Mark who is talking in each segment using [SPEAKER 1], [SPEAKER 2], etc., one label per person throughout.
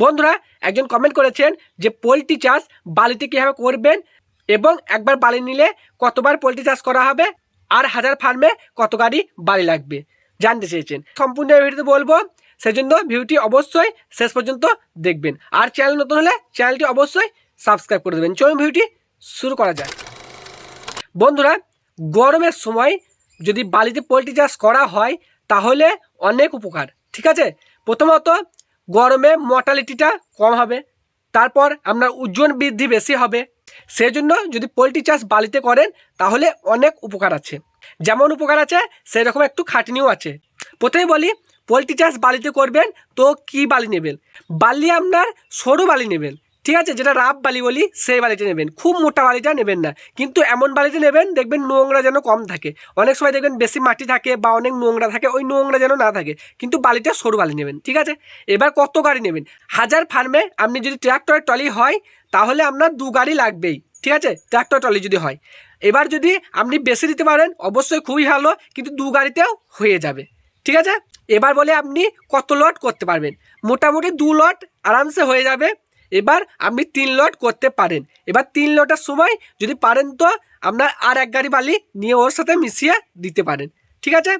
[SPEAKER 1] বন্ধুরা, একজন কমেন্ট করেছেন যে পোলট্রি চাষ বালিতে কীভাবে করবেন এবং একবার বালি নিলে কতবার পোলট্রি চাষ করা হবে আর হাজার ফার্মে কত গাড়ি বালি লাগবে, জানতে চেয়েছেন। সম্পূর্ণ ভিডিওতে বলব, সেজন্য ভিডিওটি অবশ্যই শেষ পর্যন্ত দেখবেন। আর চ্যানেল নতুন হলে চ্যানেলটি অবশ্যই সাবস্ক্রাইব করে দেবেন। চলুন ভিডিওটি শুরু করা যায় বন্ধুরা, গরমের সময় যদি বালিতে পোলট্রি চাষ করা হয়, তাহলে অনেক উপকার, ঠিক আছে? প্রথমত গরমে মর্টালিটিটা কম হবে, তারপর আপনার ওজন বৃদ্ধি বেশি হবে। সেই জন্য যদি পোলট্রি চাষ বালিতে করেন, তাহলে অনেক উপকার আছে। যেমন উপকার আছে, সেরকম একটু খাটনিও আছে। প্রথমে বলি, পোলট্রি চাষ বালিতে করবেন, তো কি বালি নেবেন? বালি আপনার সরু বালি নেবেন। ঠিক আছে? যেটা রাব বালি বলি, সেই বালিটা নেবেন। খুব মোটা বালিটা নেবেন না। কিন্তু এমন বালিতে নেবেন, দেখবেন নোংরা যেন কম থাকে। অনেক সময় দেখবেন বেশি মাটি থাকে বা অনেক নোংরা থাকে, ওই নোংরা যেন না থাকে। কিন্তু বালিটা সরু বালি নেবেন, ঠিক আছে? এবার কত গাড়ি নেবেন? হাজার ফার্মে আপনি যদি ট্র্যাক্টরের ট্রলি হয়, তাহলে আপনার দু গাড়ি লাগবেই, ঠিক আছে? ট্র্যাক্টর ট্রলি যদি হয়। এবার যদি আপনি বেশি দিতে পারেন, অবশ্যই খুবই ভালো, কিন্তু দু গাড়িতেও হয়ে যাবে, ঠিক আছে? এবার বলে আপনি কত লট করতে পারবেন? মোটামুটি দু লট আরামসে হয়ে যাবে। এবার আপনি তিন লট করতে পারেন। এবার তিন লটের সময় যদি পারেন তো আপনার আর এক গাড়ি বালি নিয়ে ওর সাথে মিশিয়ে দিতে পারেন। ঠিক আছে?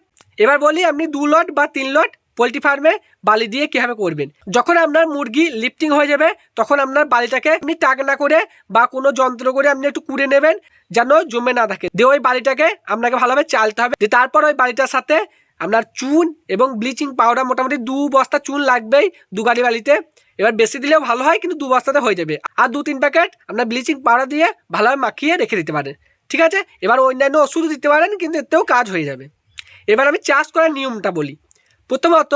[SPEAKER 1] এবার বলি আপনি দু লট বা তিন লট পোলট্রি ফার্মে বালি দিয়ে কীভাবে করবেন। যখন আপনার মুরগি লিফটিং হয়ে যাবে, তখন আপনার বালিটাকে আপনি টাকনা করে বা কোনো যন্ত্র করে আপনি একটু কুড়ে নেবেন, যেন জমে না থাকে। দিয়ে ওই বালিটাকে আপনাকে ভালোভাবে চালতে হবে। তারপর ওই বালিটার সাথে আপনার চুন এবং ব্লিচিং পাউডার মোটামুটি দু বস্তা চুন লাগবেই দু গাড়ি বালিতে। এবার বেশি দিলেও ভালো হয়, কিন্তু দু বস্তাতে হয়ে যাবে। আর দু তিন প্যাকেট আপনার ব্লিচিং পাউডার দিয়ে ভালোভাবে মাখিয়ে রেখে দিতে পারেন। ঠিক আছে? এবার অন্যান্য ওষুধও দিতে পারেন, কিন্তু এতেও কাজ হয়ে যাবে। এবার আমি চাষ করার নিয়মটা বলি। প্রথমত,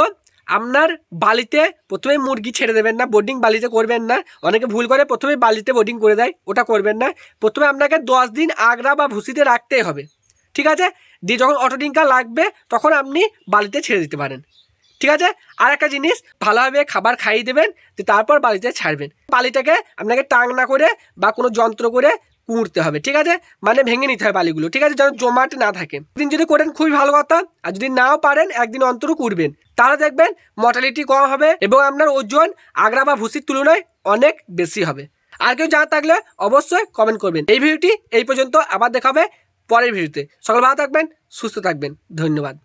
[SPEAKER 1] আপনার বালিতে প্রথমে মুরগি ছেড়ে দেবেন না বোর্ডিং বালিতে করবেন না। অনেকে ভুল করে, প্রথমে বালিতে বোর্ডিং করে দেয়, ওটা করবেন না। প্রথমে আপনাকে দশ দিন আগড়া বা ভুসিতে রাখতেই হবে। ঠিক আছে? দিয়ে যখন অটোডিঙ্কা লাগবে, তখন আপনি বালিতে ছেড়ে দিতে পারেন। ঠিক আছে? আর একটা জিনিস, ভালোভাবে খাবার খাইয়ে দেবেন যে তারপর বালিতে ছাড়বেন। বালিটাকে আপনাকে টাং না করে বা কোনো যন্ত্র করে কুঁড়তে হবে, ঠিক আছে? মানে ভেঙে নিতে হবে বালিগুলো, ঠিক আছে? যেন জমাট না থাকে। দিন যদি করেন, খুবই ভালো কথা। আর যদি নাও পারেন, একদিন অন্তর কুড়বেন। তাহলে দেখবেন মর্টালিটি কম হবে এবং আপনার ওজন আগ্রা বা ভুসির তুলনায় অনেক বেশি হবে। আর কেউ যা থাকলে অবশ্যই কমেন্ট করবেন। এই ভিডিওটি এই পর্যন্ত, আবার দেখাবে। পরের ভিডিওতে। সকাল ভালো থাকবেন সুস্থ থাকবেন। ধন্যবাদ।